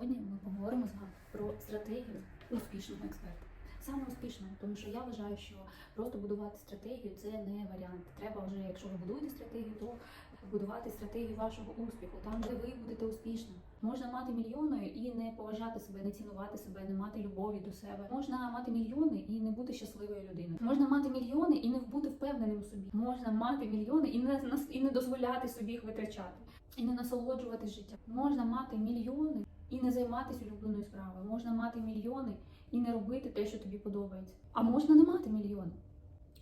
Сьогодні ми поговоримо з вами про стратегію успішного експерта. Саме успішного, тому що я вважаю, що просто будувати стратегію це не варіант. Треба вже, якщо ви будуєте стратегію, то будувати стратегію вашого успіху, там де ви будете успішним. Можна мати мільйони і не поважати себе, не цінувати себе, не мати любові до себе. Можна мати мільйони і не бути щасливою людиною. Можна мати мільйони і не бути впевненим у собі. Можна мати мільйони і не і не дозволяти собі їх витрачати, і не насолоджуватись життям. Можна мати мільйони і не займатися улюбленою справою. Можна мати мільйони і не робити те, що тобі подобається. А можна не мати мільйони,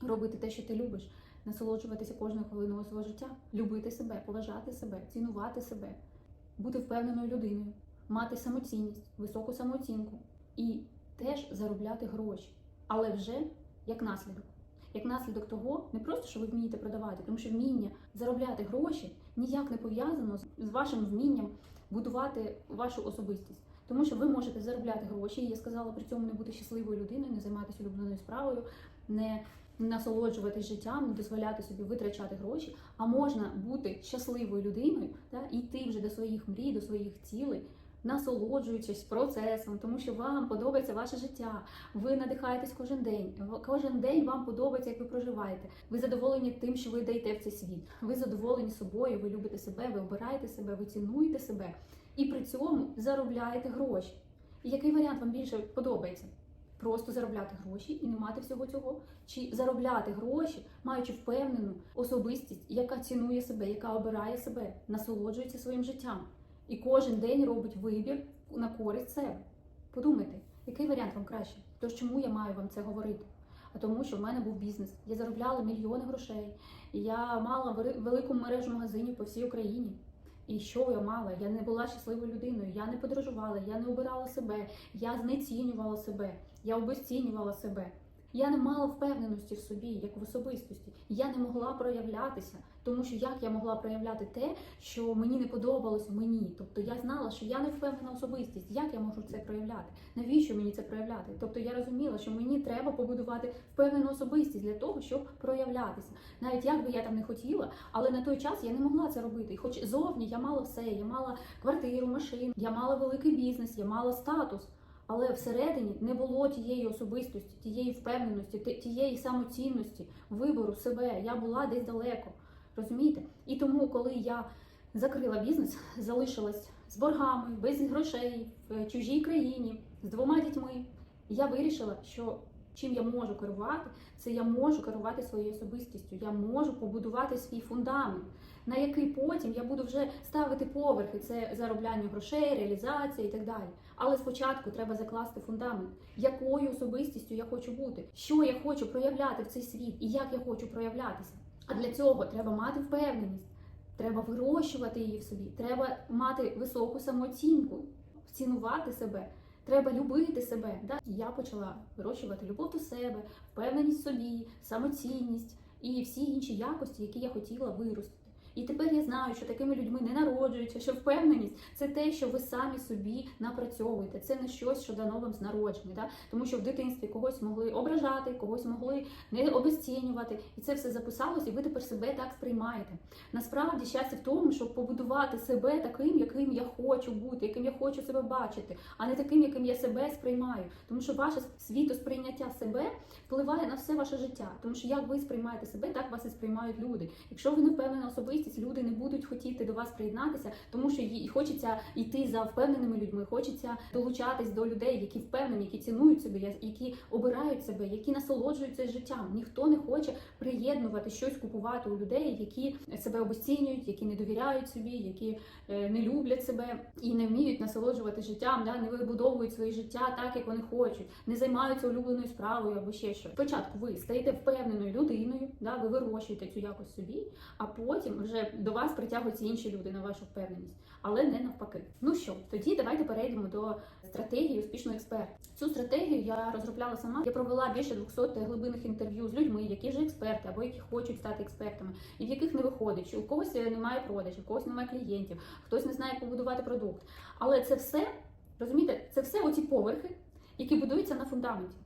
робити те, що ти любиш, насолоджуватися кожною хвилиною свого життя, любити себе, поважати себе, цінувати себе, бути впевненою людиною, мати самоцінність, високу самооцінку. І теж заробляти гроші, але вже як наслідок. Як наслідок того, не просто що ви вмієте продавати, тому що вміння заробляти гроші ніяк не пов'язано з- вашим вмінням будувати вашу особистість. Тому що ви можете заробляти гроші, я сказала при цьому не бути щасливою людиною, не займатися улюбленою справою, не насолоджуватись життям, не дозволяти собі витрачати гроші, а можна бути щасливою людиною та йти вже до своїх мрій, до своїх цілей, насолоджуючись процесом, тому що вам подобається ваше життя. Ви надихаєтесь кожен день. Кожен день вам подобається, як ви проживаєте. Ви задоволені тим, що ви даєте в цей світ. Ви задоволені собою, ви любите себе, ви обираєте себе, ви цінуєте себе і при цьому заробляєте гроші. І який варіант вам більше подобається? Просто заробляти гроші і не мати всього цього, чи заробляти гроші, маючи впевнену особистість, яка цінує себе, яка обирає себе, насолоджується своїм життям і кожен день робить вибір на користь себе. Подумайте, який варіант вам краще? Тож чому я маю вам це говорити? А тому, що в мене був бізнес. Я заробляла мільйони грошей. Я мала велику мережу магазинів по всій Україні. І що я мала? Я не була щасливою людиною, я не подорожувала, я не обирала себе, я знецінювала себе, я обесцінювала себе. Я не мала впевненості в собі, як в особистості. Я не могла проявлятися, тому що як я могла проявляти те, що мені не подобалось мені. Тобто я знала, що я не впевнена особистість. Як я можу це проявляти? Навіщо мені це проявляти? Тобто я розуміла, що мені треба побудувати впевнену особистість для того, щоб проявлятися. Навіть як би я там не хотіла, але на той час я не могла це робити. Хоч зовні я мала все, я мала квартиру, машину, я мала великий бізнес, я мала статус. Але всередині не було тієї особистості, тієї впевненості, тієї самоцінності, вибору себе. Я була десь далеко. Розумієте? І тому, коли я закрила бізнес, залишилась з боргами, без грошей, в чужій країні, з двома дітьми, я вирішила, що чим я можу керувати, це я можу керувати своєю особистістю. Я можу побудувати свій фундамент, на який потім я буду вже ставити поверхи. Це заробляння грошей, реалізація і так далі. Але спочатку треба закласти фундамент, якою особистістю я хочу бути, що я хочу проявляти в цей світ і як я хочу проявлятися. А для цього треба мати впевненість, треба вирощувати її в собі, треба мати високу самооцінку, цінувати себе. Треба любити себе. Да? Я почала вирощувати любов до себе, впевненість в собі, самоцінність і всі інші якості, які я хотіла виростити. І тепер я знаю, що такими людьми не народжуються, що впевненість це те, що ви самі собі напрацьовуєте. Це не щось, що дано вам з народження. Да? Тому що в дитинстві когось могли ображати, когось могли не обесцінювати, і це все записалось, і ви тепер себе так сприймаєте. Насправді щастя в тому, щоб побудувати себе таким, яким я хочу бути, яким я хочу себе бачити, а не таким, яким я себе сприймаю. Тому що ваше світосприйняття себе впливає на все ваше життя. Тому що як ви сприймаєте себе, так вас і сприймають люди. Якщо ви не впевнена особистість, люди не будуть хотіти до вас приєднатися, тому що їй хочеться йти за впевненими людьми, хочеться долучатись до людей, які впевнені, які цінують себе, які обирають себе, які насолоджуються життям. Ніхто не хоче приєднувати щось купувати у людей, які себе обесцінюють, які не довіряють собі, які е, не люблять себе і не вміють насолоджувати життям, да, не вибудовують своє життя так, як вони хочуть, не займаються улюбленою справою або ще щось. Спочатку ви стаєте впевненою людиною, да, ви вирощуєте цю якось собі, а потім вже до вас притягуються інші люди на вашу впевненість, але не навпаки. Ну що, тоді давайте перейдемо до стратегії успішного експерта. Цю стратегію я розробляла сама. Я провела більше 200 глибинних інтерв'ю з людьми, які вже експерти або які хочуть стати експертами, і в яких не виходить, що у когось немає продажів, у когось немає клієнтів, хтось не знає, як побудувати продукт. Але це все, розумієте, це все оці поверхи, які будуються на фундаменті.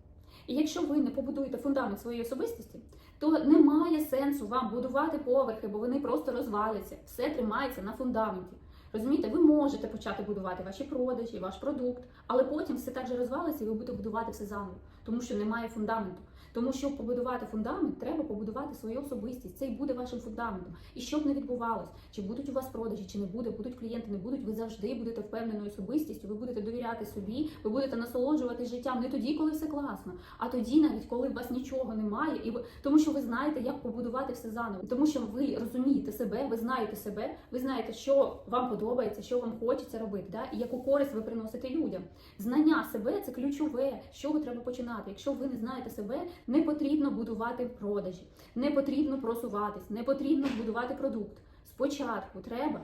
І якщо ви не побудуєте фундамент своєї особистості, то немає сенсу вам будувати поверхи, бо вони просто розваляться. Все тримається на фундаменті. Розумієте, ви можете почати будувати ваші продажі, ваш продукт, але потім все так же розвалиться, і ви будете будувати все заново, тому що немає фундаменту. Тому щоб побудувати фундамент, треба побудувати свою особистість. Це і буде вашим фундаментом. І щоб не відбувалось, чи будуть у вас продажі, чи не буде, будуть клієнти, не будуть. Ви завжди будете впевненою особистістю. Ви будете довіряти собі, ви будете насолоджуватись життям не тоді, коли все класно, а тоді, навіть коли у вас нічого немає, і ви тому, що ви знаєте, як побудувати все заново, тому що ви розумієте себе, ви знаєте себе, ви знаєте, що вам подобається, що вам хочеться робити, да? і яку користь ви приносите людям. Знання себе це ключове, з чого треба починати. Якщо ви не знаєте себе, не потрібно будувати продажі, не потрібно просуватись, не потрібно будувати продукт. Спочатку треба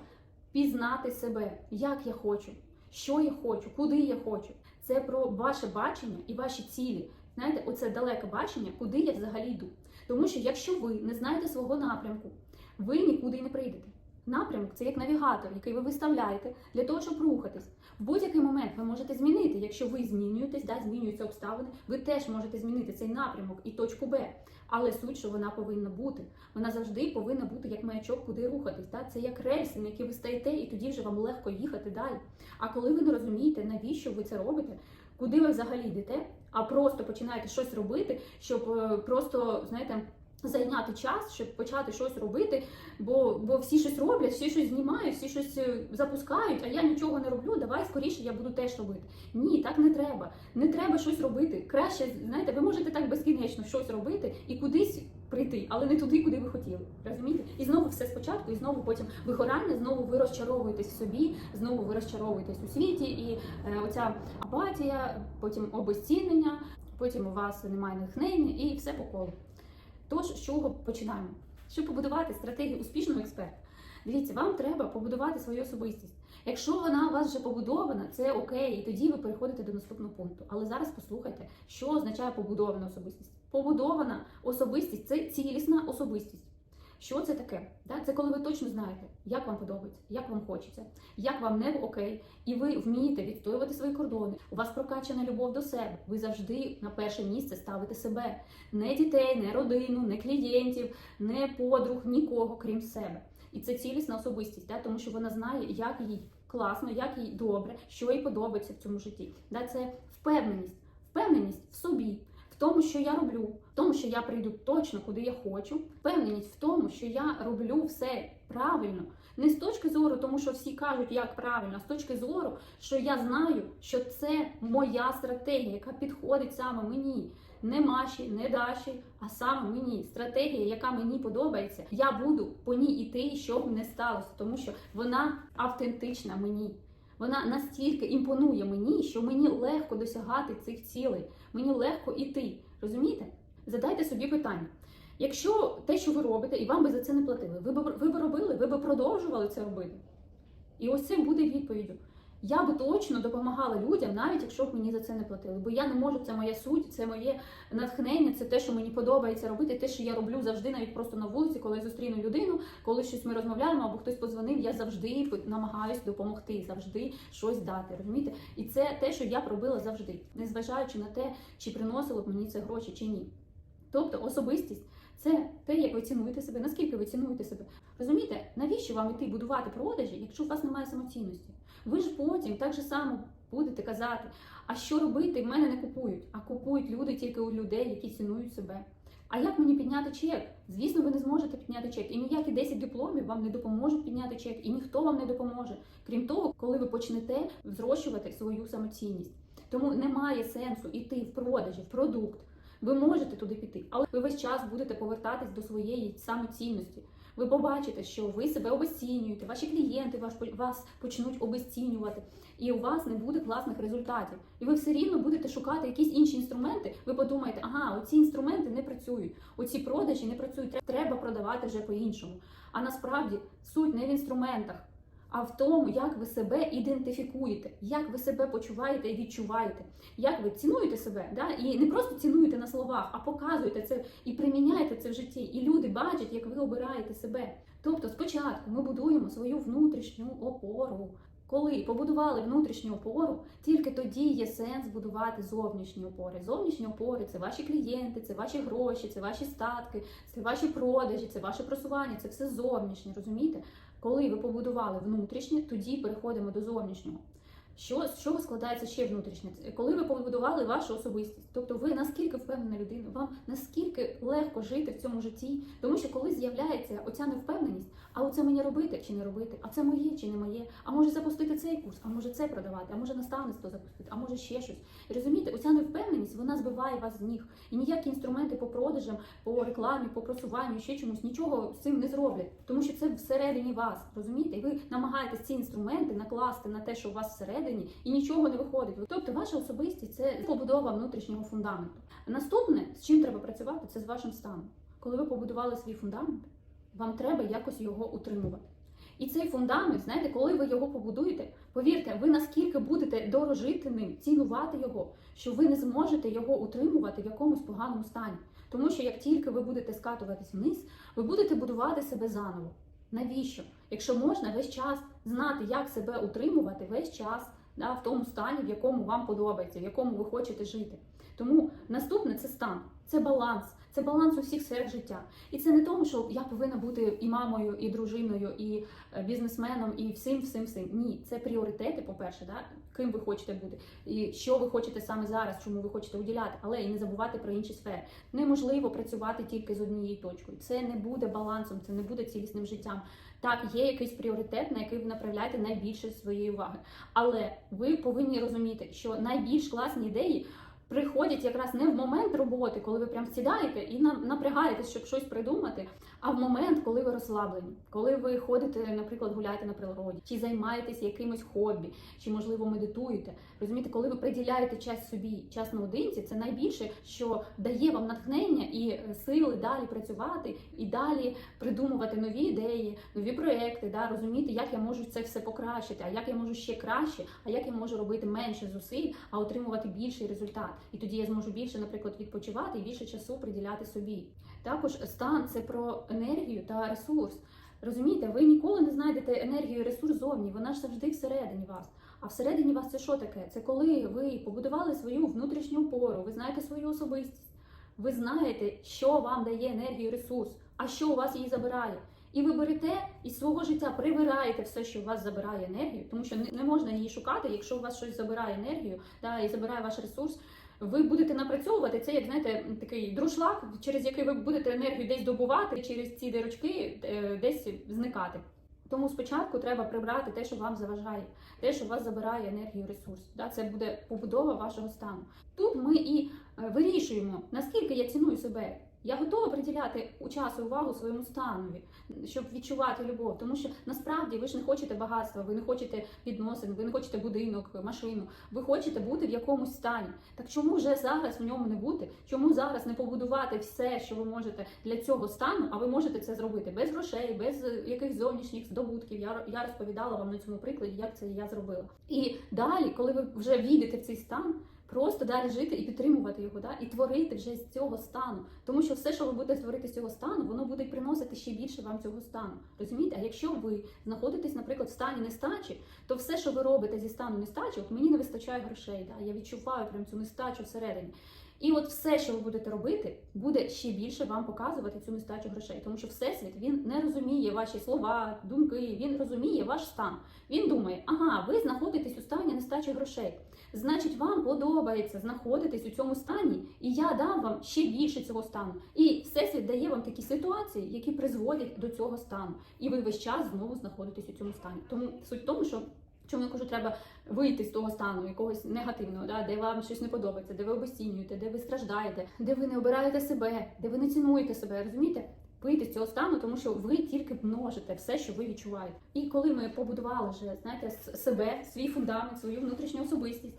пізнати себе, як я хочу, що я хочу, куди я хочу. Це про ваше бачення і ваші цілі. Знаєте, оце далеке бачення, куди я взагалі йду. Тому що якщо ви не знаєте свого напрямку, ви нікуди не прийдете. Напрямок це як навігатор, який ви виставляєте для того, щоб рухатись. В будь-який момент ви можете змінити. Якщо ви змінюєтесь, да, змінюються обставини, ви теж можете змінити цей напрямок і точку Б. Але суть, що вона повинна бути. Вона завжди повинна бути як маячок, куди рухатись. Да? Це як рельси, на які ви стаєте, і тоді вже вам легко їхати далі. А коли ви не розумієте, навіщо ви це робите, куди ви взагалі йдете, а просто починаєте щось робити, щоб е, просто, знаєте. Зайняти час, щоб почати щось робити, бо бо всі щось роблять, всі щось знімають, всі щось е, запускають, а я нічого не роблю. Давай скоріше я буду теж робити. Ні, так не треба. Не треба щось робити. Краще знаєте, ви можете так безкінечно щось робити і кудись прийти, але не туди, куди ви хотіли. Розумієте? І знову все спочатку, і знову потім вигорання, знову ви розчаровуєтесь в собі, знову ви розчаровуєтесь у світі, і е, оця апатія, потім обезцінення, потім у вас немає натхнення і все по колу. Тож, з чого починаємо? Щоб побудувати стратегію успішного експерта, дивіться, вам треба побудувати свою особистість. Якщо вона у вас вже побудована, це окей, і тоді ви переходите до наступного пункту. Але зараз послухайте, що означає побудована особистість. Побудована особистість це цілісна особистість. Що це таке? Це коли ви точно знаєте, як вам подобається, як вам хочеться, як вам не окей, і ви вмієте відстоювати свої кордони. У вас прокачана любов до себе. Ви завжди на перше місце ставите себе, не дітей, не родину, не клієнтів, не подруг, нікого, крім себе. І це цілісна особистість, тому що вона знає, як їй класно, як їй добре, що їй подобається в цьому житті. Це впевненість, впевненість в собі. Тому, що я роблю, в тому, що я прийду точно куди я хочу, впевненість в тому, що я роблю все правильно, не з точки зору, тому що всі кажуть, як правильно, а з точки зору, що я знаю, що це моя стратегія, яка підходить саме мені. Не Маші, не Даші, а саме мені. Стратегія, яка мені подобається, я буду по ній іти, щоб не сталося, тому що вона автентична мені. Вона настільки імпонує мені, що мені легко досягати цих цілей, мені легко іти. Розумієте? Задайте собі питання. Якщо те, що ви робите, і вам би за це не платили, ви б ви б робили, ви б продовжували це робити. І ось це буде відповіддю. Я би точно допомагала людям, навіть якщо б мені за це не платили. Бо я не можу, це моя суть, це моє натхнення, це те, що мені подобається робити, те, що я роблю завжди, навіть просто на вулиці, коли я зустріну людину, коли щось ми розмовляємо, або хтось подзвонив, я завжди намагаюсь допомогти, завжди щось дати. Розумієте? І це те, що я б робила завжди, незважаючи на те, чи приносило б мені це гроші, чи ні. Тобто особистість. Це те, як ви цінуєте себе, наскільки ви цінуєте себе. Розумієте, навіщо вам іти будувати продажі, якщо у вас немає самоцінності? Ви ж потім так же само будете казати, а що робити, в мене не купують, а купують люди тільки у людей, які цінують себе. А як мені підняти чек? Звісно, ви не зможете підняти чек. І ніякі 10 дипломів вам не допоможуть підняти чек, і ніхто вам не допоможе. Крім того, коли ви почнете зрощувати свою самоцінність. Тому немає сенсу йти в продажі, в продукт. Ви можете туди піти, але ви весь час будете повертатись до своєї самоцінності. Ви побачите, що ви себе обесцінюєте, ваші клієнти вас, вас почнуть обесцінювати, і у вас не буде класних результатів. І ви все рівно будете шукати якісь інші інструменти. Ви подумаєте, ага, оці інструменти не працюють, оці продажі не працюють. Треба продавати вже по-іншому. А насправді суть не в інструментах. А в тому, як ви себе ідентифікуєте, як ви себе почуваєте і відчуваєте, як ви цінуєте себе, да? і не просто цінуєте на словах, а показуєте це і приміняєте це в житті. І люди бачать, як ви обираєте себе. Тобто, спочатку ми будуємо свою внутрішню опору. Коли побудували внутрішню опору, тільки тоді є сенс будувати зовнішні опори. Зовнішні опори це ваші клієнти, це ваші гроші, це ваші статки, це ваші продажі, це ваше просування, це все зовнішнє, розумієте? Коли ви побудували внутрішнє, тоді переходимо до зовнішнього. Що з чого складається ще внутрішнє? Це Коли ви побудували вашу особистість, тобто ви наскільки впевнена людина, вам наскільки легко жити в цьому житті, тому що коли з'являється оця невпевненість, а оце мені робити чи не робити, а це моє чи не моє, а може запустити цей курс, а може це продавати, а може наставництво запустити, а може ще щось. Розумієте, оця невпевненість вона збиває вас з ніг. І ніякі інструменти по продажам, по рекламі, по просуванню, ще чомусь нічого з цим не зроблять, тому що це всередині вас. Розумієте, і ви намагаєтесь ці інструменти накласти на те, що у вас всередині, і нічого не виходить. Тобто, ваша особистість це побудова внутрішнього фундаменту. Наступне, з чим треба працювати, це з вашим станом. Коли ви побудували свій фундамент, вам треба якось його утримувати. І цей фундамент, знаєте, коли ви його побудуєте, повірте, ви наскільки будете дорожити ним, цінувати його, що ви не зможете його утримувати в якомусь поганому стані. Тому що як тільки ви будете скатуватись вниз, ви будете будувати себе заново. Навіщо? Якщо можна весь час знати, як себе утримувати, весь час да, в тому стані, в якому вам подобається, в якому ви хочете жити. Тому наступне це стан, це баланс, це баланс у всіх сферах життя. І це не тому, що я повинна бути і мамою, і дружиною, і е, бізнесменом, і всім, всім, всім. Ні, це пріоритети, по-перше, да? ким ви хочете бути, і що ви хочете саме зараз, чому ви хочете уділяти, але і не забувати про інші сфери. Неможливо працювати тільки з однією точкою. Це не буде балансом, це не буде цілісним життям. Так, є якийсь пріоритет, на який ви направляєте найбільше своєї уваги. Але ви повинні розуміти, що найбільш класні ідеї приходять якраз не в момент роботи, коли ви прям сідаєте і на- напрягаєтесь, щоб щось придумати, а в момент, коли ви розслаблені, коли ви ходите, наприклад, гуляєте на природі, чи займаєтесь якимось хобі, чи можливо медитуєте. Розумієте, коли ви приділяєте час собі, час наодинці, це найбільше, що дає вам натхнення і е, сили далі працювати і далі придумувати нові ідеї, нові проекти, да, розуміти, як я можу це все покращити, а як я можу ще краще, а як я можу робити менше зусиль, а отримувати більший результат. І тоді я зможу більше, наприклад, відпочивати і більше часу приділяти собі. Також стан це про енергію та ресурс. Розумієте, ви ніколи не знайдете енергію і ресурс зовні, вона ж завжди всередині вас. А всередині вас це що таке? Це коли ви побудували свою внутрішню опору, ви знаєте свою особистість, ви знаєте, що вам дає енергію і ресурс, а що у вас її забирає. І ви берете із свого життя прибираєте все, що у вас забирає енергію, тому що не- можна її шукати, якщо у вас щось забирає енергію да, і забирає ваш ресурс. Ви будете напрацьовувати це, як знаєте, такий друшлак, через який ви будете енергію десь добувати, через ці дирочки е, десь зникати. Тому спочатку треба прибрати те, що вам заважає, те, що вас забирає енергію, ресурс. Це буде побудова вашого стану. Тут ми і вирішуємо, наскільки я ціную себе. Я готова приділяти у час і увагу своєму станові, щоб відчувати любов. Тому що насправді ви ж не хочете багатства, ви не хочете відносин, ви не хочете будинок, машину. Ви хочете бути в якомусь стані. Так чому вже зараз в ньому не бути? Чому зараз не побудувати все, що ви можете для цього стану? А ви можете це зробити без грошей, без е, якихось зовнішніх здобутків. Я я розповідала вам на цьому прикладі, як це я зробила. І далі, коли ви вже війдете в цей стан. Просто далі жити і підтримувати його, да? і творити вже з цього стану. Тому що все, що ви будете творити з цього стану, воно буде приносити ще більше вам цього стану. Розумієте? А якщо ви знаходитесь, наприклад, в стані нестачі, то все, що ви робите зі стану нестачі, от мені не вистачає грошей. Да? Я відчуваю прям цю нестачу всередині. І от все, що ви будете робити, буде ще більше вам показувати цю нестачу грошей, тому що всесвіт він не розуміє ваші слова, думки, він розуміє ваш стан. Він думає, ага, ви знаходитесь у стані нестачі грошей. Значить, вам подобається знаходитись у цьому стані, і я дам вам ще більше цього стану. І всесвіт дає вам такі ситуації, які призводять до цього стану. І ви весь час знову знаходитесь у цьому стані. Тому суть в тому, що чому я кажу, треба вийти з того стану, якогось негативного, да, де вам щось не подобається, де ви обесцінюєте, де ви страждаєте, де ви не обираєте себе, де ви не цінуєте себе, розумієте? Вийти з цього стану, тому що ви тільки множите все, що ви відчуваєте. І коли ми побудували вже, знаєте, себе, свій фундамент, свою внутрішню особистість,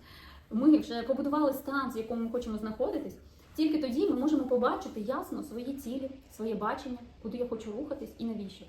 ми вже побудували стан, з якому ми хочемо знаходитись. Тільки тоді ми можемо побачити ясно свої цілі, своє бачення, куди я хочу рухатись і навіщо.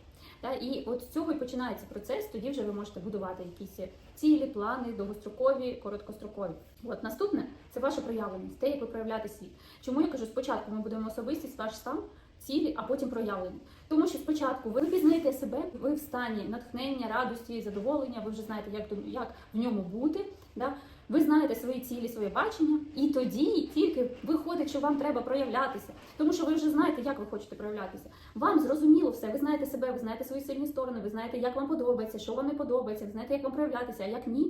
І от з цього і починається процес. Тоді вже ви можете будувати якісь цілі, плани, довгострокові, короткострокові. От наступне це ваша проявленість, те, як ви проявляєте світ. Чому я кажу, спочатку ми будемо особистість, ваш стан, цілі, а потім проявлення. Тому що спочатку ви пізнаєте себе, ви в стані натхнення, радості, задоволення, ви вже знаєте, як, як в ньому бути. Да? Ви знаєте свої цілі, своє бачення, і тоді тільки виходить, що вам треба проявлятися, тому що ви вже знаєте, як ви хочете проявлятися. Вам зрозуміло все, ви знаєте себе, ви знаєте свої сильні сторони, ви знаєте, як вам подобається, що вам не подобається, ви знаєте, як вам проявлятися, а як ні.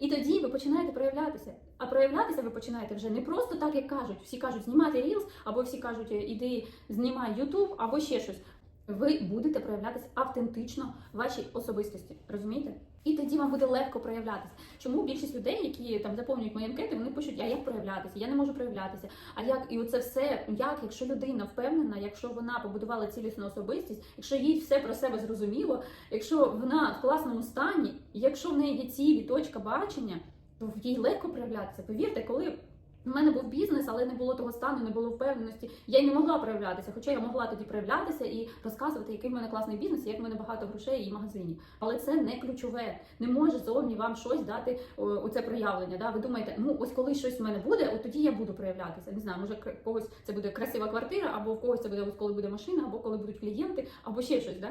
І тоді ви починаєте проявлятися. А проявлятися ви починаєте вже не просто так, як кажуть. Всі кажуть, знімати Reels, або всі кажуть, іди знімай YouTube, або ще щось. Ви будете проявлятися автентично вашій особистості, розумієте? І тоді вам буде легко проявлятися. Чому більшість людей, які там заповнюють мої анкети, вони пишуть, а як проявлятися? Я не можу проявлятися. А як і оце все, як, якщо людина впевнена, якщо вона побудувала цілісну особистість, якщо їй все про себе зрозуміло, якщо вона в класному стані, якщо в неї є цілі, точка бачення, то їй легко проявлятися. Повірте, коли у мене був бізнес, але не було того стану, не було впевненості. Я й не могла проявлятися, хоча я могла тоді проявлятися і розказувати, який в мене класний бізнес, як в мене багато грошей і магазинів. Але це не ключове. Не може зовні вам щось дати о, оце проявлення. Да? Ви думаєте, ну ось коли щось в мене буде, от тоді я буду проявлятися. Не знаю, може в когось це буде красива квартира, або в когось це буде коли буде машина, або коли будуть клієнти, або ще щось. Да?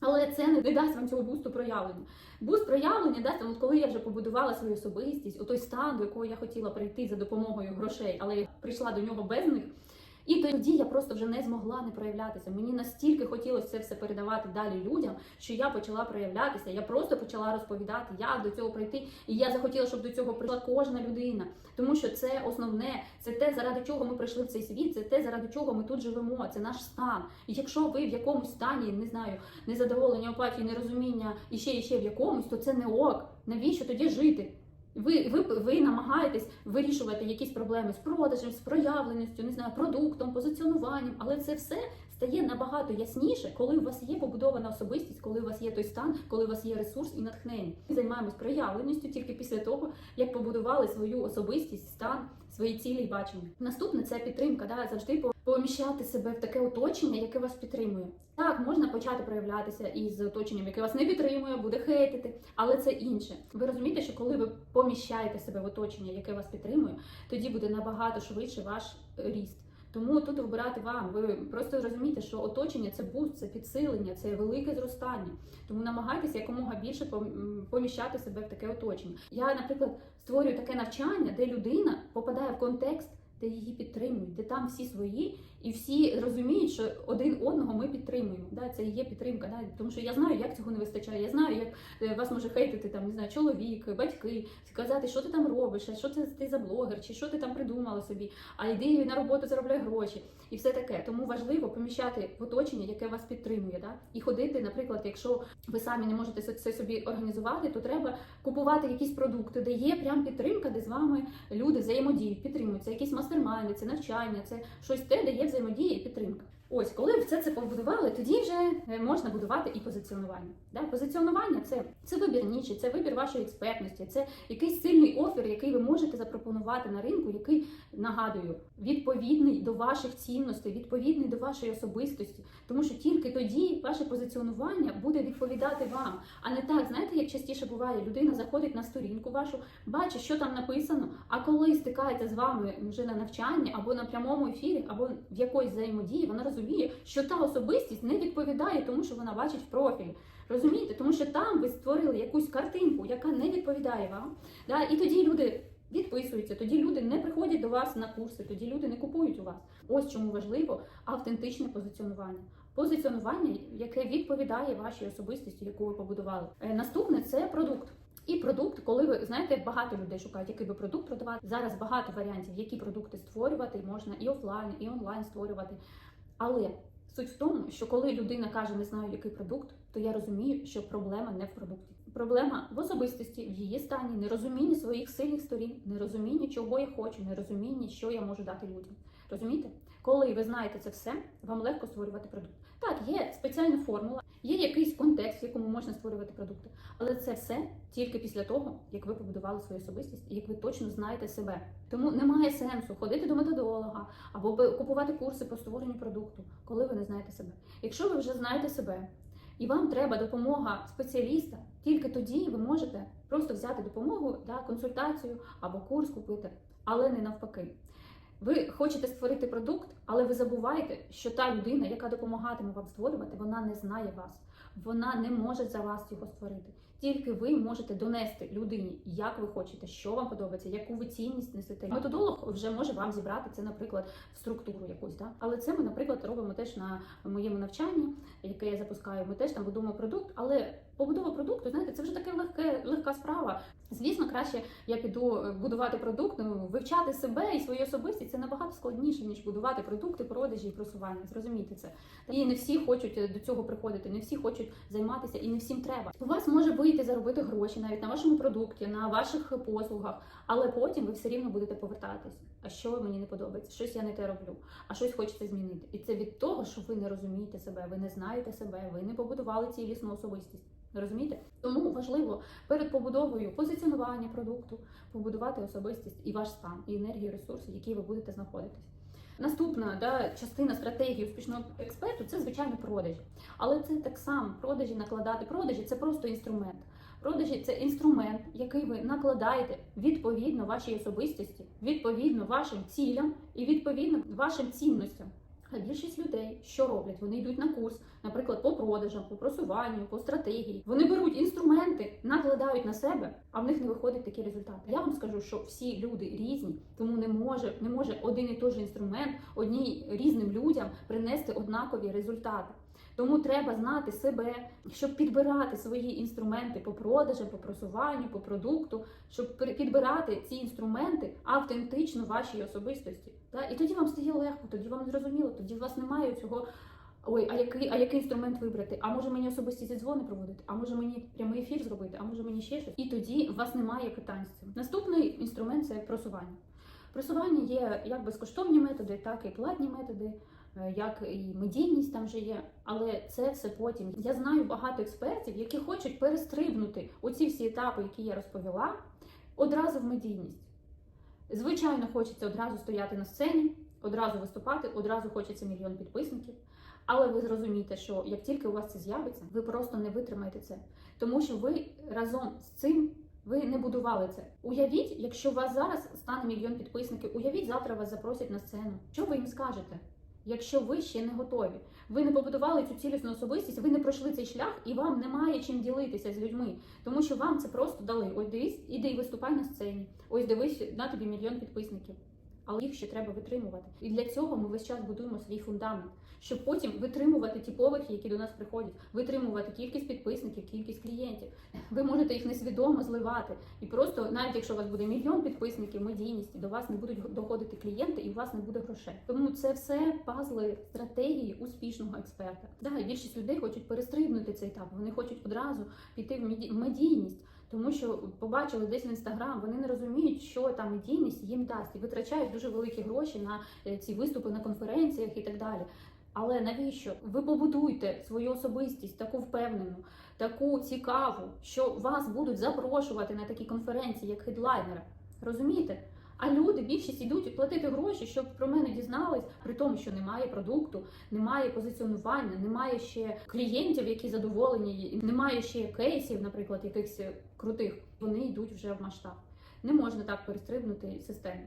Але це не дасть вам цього бусту проявлення. Буст проявлення дасть вам, от коли я вже побудувала свою особистість, у той стан, до якого я хотіла прийти за допомогою грошей, але я прийшла до нього без них. І тоді я просто вже не змогла не проявлятися. Мені настільки хотілося це все передавати далі людям, що я почала проявлятися. Я просто почала розповідати, як до цього прийти. І я захотіла, щоб до цього прийшла кожна людина. Тому що це основне, це те, заради чого ми прийшли в цей світ, це те, заради чого ми тут живемо. Це наш стан. І якщо ви в якомусь стані, не знаю, незадоволення, апатії, нерозуміння і ще і ще в якомусь, то це не ок. Навіщо тоді жити? Ви, ви, ви намагаєтесь вирішувати якісь проблеми з продажем, з проявленістю, не знаю, продуктом, позиціонуванням, але це все стає набагато ясніше, коли у вас є побудована особистість, коли у вас є той стан, коли у вас є ресурс і натхнення. Ми займаємось проявленістю тільки після того, як побудували свою особистість, стан, свої цілі і бачення. Наступне це підтримка. Да, завжди поміщати себе в таке оточення, яке вас підтримує. Так, можна почати проявлятися із оточенням, яке вас не підтримує, буде хейтити, але це інше. Ви розумієте, що коли ви поміщаєте себе в оточення, яке вас підтримує, тоді буде набагато швидше ваш ріст. Тому тут вибирати вам. Ви просто розумієте, що оточення це буст, це підсилення, це велике зростання. Тому намагайтеся якомога більше поміщати себе в таке оточення. Я, наприклад, створюю таке навчання, де людина попадає в контекст, де її підтримують, де там всі свої, і всі розуміють, що один одного ми підтримуємо. Да, це і є підтримка. Да? Тому що я знаю, як цього не вистачає. Я знаю, як е, вас може хейтити там, не знаю, чоловік, батьки, сказати, що ти там робиш, а що це ти за блогер, чи що ти там придумала собі, а йди на роботу, заробляй гроші і все таке. Тому важливо поміщати оточення, яке вас підтримує. Да? І ходити, наприклад, якщо ви самі не можете це- собі організувати, то треба купувати якісь продукти, де є прям підтримка, де з вами люди взаємодіють, підтримують. Це якісь мастермайни, це навчання, це щось те, де є взаємодія і підтримка. Ось, коли все це побудували, тоді вже е, можна будувати і позиціонування. Да? Позиціонування це, це вибір ніші, це вибір вашої експертності, це якийсь сильний офер, який ви можете запропонувати на ринку, який нагадую, відповідний до ваших цінностей, відповідний до вашої особистості. Тому що тільки тоді ваше позиціонування буде відповідати вам. А не так, знаєте, як частіше буває, людина заходить на сторінку вашу, бачить, що там написано. А коли стикається з вами вже на навчанні або на прямому ефірі, або в якоїсь взаємодії, вона розуміє, що та особистість не відповідає тому, що вона бачить в профілі. Розумієте, тому що там ви створили якусь картинку, яка не відповідає вам. Да? І тоді люди відписуються, тоді люди не приходять до вас на курси, тоді люди не купують у вас. Ось чому важливо автентичне позиціонування. Позиціонування, яке відповідає вашій особистості, яку ви побудували. Е, Наступне це продукт. І продукт, коли ви знаєте, багато людей шукають, який би продукт продавати. Зараз багато варіантів, які продукти створювати можна і офлайн, і онлайн створювати. Але суть в тому, що коли людина каже, не знаю, який продукт, то я розумію, що проблема не в продукті. Проблема в особистості, в її стані, нерозумінні своїх сильних сторін, нерозумінні, чого я хочу, нерозумінні, що я можу дати людям. Розумієте? Коли ви знаєте це все, вам легко створювати продукт. Так, є спеціальна формула, є якийсь контекст, в якому можна створювати продукти, але це все тільки після того, як ви побудували свою особистість і як ви точно знаєте себе. Тому немає сенсу ходити до методолога або купувати курси по створенню продукту, коли ви не знаєте себе. Якщо ви вже знаєте себе і вам треба допомога спеціаліста, тільки тоді ви можете просто взяти допомогу, да, консультацію або курс купити, але не навпаки. Ви хочете створити продукт, але ви забуваєте, що та людина, яка допомагатиме вам створювати, вона не знає вас, вона не може за вас його створити. Тільки ви можете донести людині, як ви хочете, що вам подобається, яку ви цінність несете. Методолог вже може вам зібрати це, наприклад, в структуру якусь. Да? Але це ми, наприклад, робимо теж на моєму навчанні, яке я запускаю. Ми теж там будуємо продукт, але побудова продукту, знаєте, це вже таке легке, легка справа. Звісно, краще я піду е, будувати продукт, ну, вивчати себе і свою особистість це набагато складніше, ніж будувати продукти, продажі і просування. Зрозумійте це. І не всі хочуть е, до цього приходити, не всі хочуть займатися, і не всім треба. У вас може вийти заробити гроші навіть на вашому продукті, на ваших послугах, але потім ви все рівно будете повертатись. А що мені не подобається? Щось я не те роблю, а щось хочеться змінити. І це від того, що ви не розумієте себе, ви не знаєте себе, ви не побудували цілісну особистість. Розумієте? Тому важливо перед побудовою позиціонування продукту побудувати особистість і ваш стан, і енергію, ресурси, які ви будете знаходитись. Наступна да, частина стратегії успішного експерту це звичайно продажі. Але це так само продажі накладати. Продажі це просто інструмент. Продажі це інструмент, який ви накладаєте відповідно вашій особистості, відповідно вашим цілям і відповідно вашим цінностям. А більшість людей, що роблять? Вони йдуть на курс, наприклад, по продажам, по просуванню, по стратегії. Вони беруть інструменти, накладають на себе, а в них не виходить такі результати. Я вам скажу, що всі люди різні, тому не може не може один і той же інструмент одній різним людям принести однакові результати. Тому треба знати себе, щоб підбирати свої інструменти по продажам, по просуванню, по продукту, щоб підбирати ці інструменти автентично вашій особистості. Та? І тоді вам стає легко, тоді вам зрозуміло, тоді у вас немає цього. Ой, а який, а який інструмент вибрати? А може мені особисті зі дзвони проводити? А може мені прямий ефір зробити? А може мені ще щось? І тоді у вас немає питань з цим. Наступний інструмент це просування. Просування є як безкоштовні методи, так і платні методи, як і медійність там вже є. Але це все потім. Я знаю багато експертів, які хочуть перестрибнути оці всі етапи, які я розповіла, одразу в медійність. Звичайно, хочеться одразу стояти на сцені, одразу виступати, одразу хочеться мільйон підписників. Але ви зрозумієте, що як тільки у вас це з'явиться, ви просто не витримаєте це, тому що ви разом з цим ви не будували це. Уявіть, якщо у вас зараз стане мільйон підписників, уявіть, завтра вас запросять на сцену. Що ви їм скажете? Якщо ви ще не готові, ви не побудували цю цілісну особистість, ви не пройшли цей шлях, і вам немає чим ділитися з людьми, тому що вам це просто дали. Ось дивись, іди і виступай на сцені. Ось дивись, на тобі мільйон підписників. Але їх ще треба витримувати. І для цього ми весь час будуємо свій фундамент, щоб потім витримувати ті поверхи, які до нас приходять, витримувати кількість підписників, кількість клієнтів. Ви можете їх несвідомо зливати. І просто, навіть якщо у вас буде мільйон підписників, медійність, до вас не будуть доходити клієнти, і у вас не буде грошей. Тому це все пазли стратегії успішного експерта. Да, більшість людей хочуть перестрибнути цей етап. Вони хочуть одразу піти в медійність. Тому що побачили десь в інстаграм, вони не розуміють, що та медійність їм дасть, і витрачають дуже великі гроші на е, ці виступи на конференціях і так далі. Але навіщо ви побудуйте свою особистість таку впевнену, таку цікаву, що вас будуть запрошувати на такі конференції, як хедлайнери? Розумієте? А люди більшість йдуть платити гроші, щоб про мене дізнались, при тому, що немає продукту, немає позиціонування, немає ще клієнтів, які задоволені, немає ще кейсів, наприклад, якихось крутих. Вони йдуть вже в масштаб. Не можна так перестрибнути систему.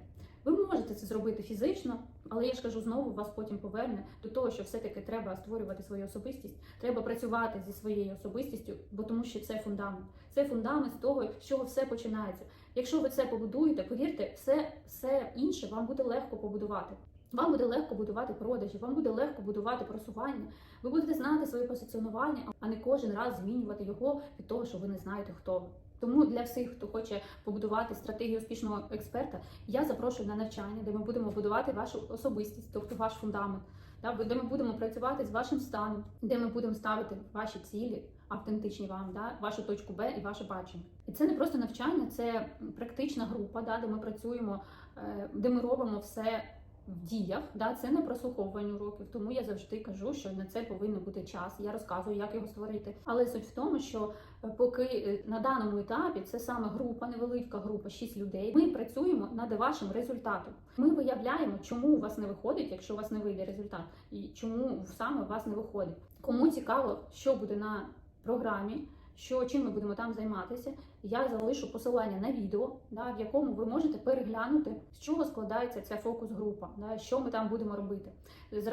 Ви можете це зробити фізично, але я ж кажу, знову вас потім поверне до того, що все-таки треба створювати свою особистість, треба працювати зі своєю особистістю, бо тому що це фундамент. Це фундамент того, з чого все починається. Якщо ви це побудуєте, повірте, все, все інше вам буде легко побудувати. Вам буде легко будувати продажі, вам буде легко будувати просування. Ви будете знати своє позиціонування, а не кожен раз змінювати його від того, що ви не знаєте, хто ви. Тому для всіх, хто хоче побудувати стратегію успішного експерта, я запрошую на навчання, де ми будемо будувати вашу особистість, тобто ваш фундамент, да, де ми будемо працювати з вашим станом, де ми будемо ставити ваші цілі, автентичні вам, да, вашу точку Б і ваше бачення. І це не просто навчання, це практична група, да, де ми працюємо, е, де ми робимо все. В діях, да, це не прослуховування уроків, тому я завжди кажу, що на це повинен бути час. Я розказую, як його створити. Але суть в тому, що е, поки е, на даному етапі це саме група, невелика група, 6 людей. Ми працюємо над вашим результатом. Ми виявляємо, чому у вас не виходить, якщо у вас не вийде результат, і чому саме у вас не виходить. Кому цікаво, що буде на програмі, що чим ми будемо там займатися. Я залишу посилання на відео, да, в якому ви можете переглянути, з чого складається ця фокус-група, да, що ми там будемо робити.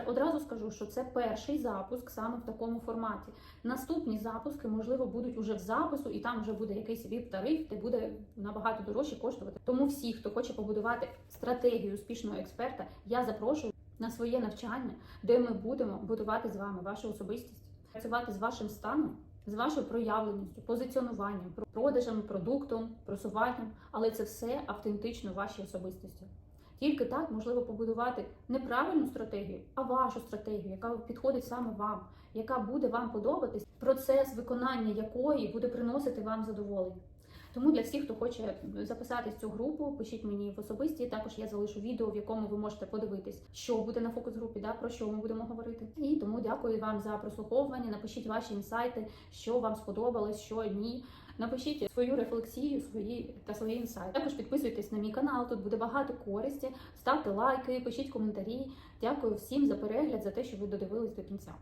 Одразу скажу, що це перший запуск саме в такому форматі. Наступні запуски, можливо, будуть уже в запису, і там вже буде якийсь віп-тариф, де буде набагато дорожче коштувати. Тому всі, хто хоче побудувати стратегію успішного експерта, я запрошую на своє навчання, де ми будемо будувати з вами вашу особистість, працювати з вашим станом, з вашою проявленістю, позиціонуванням, продажем, продуктом, просуванням, але це все автентично вашій особистості. Тільки так можливо побудувати не правильну стратегію, а вашу стратегію, яка підходить саме вам, яка буде вам подобатись, процес виконання якої буде приносити вам задоволення. Тому для всіх, хто хоче записатись в цю групу, пишіть мені в особисті. Також я залишу відео, в якому ви можете подивитись, що буде на фокус групі, да, про що ми будемо говорити. І тому дякую вам за прослуховування. Напишіть ваші інсайти, що вам сподобалось, що ні. Напишіть свою рефлексію, свої та свої інсайти. Також підписуйтесь на мій канал. Тут буде багато користі. Ставте лайки, пишіть коментарі. Дякую всім за перегляд, за те, що ви додивились до кінця.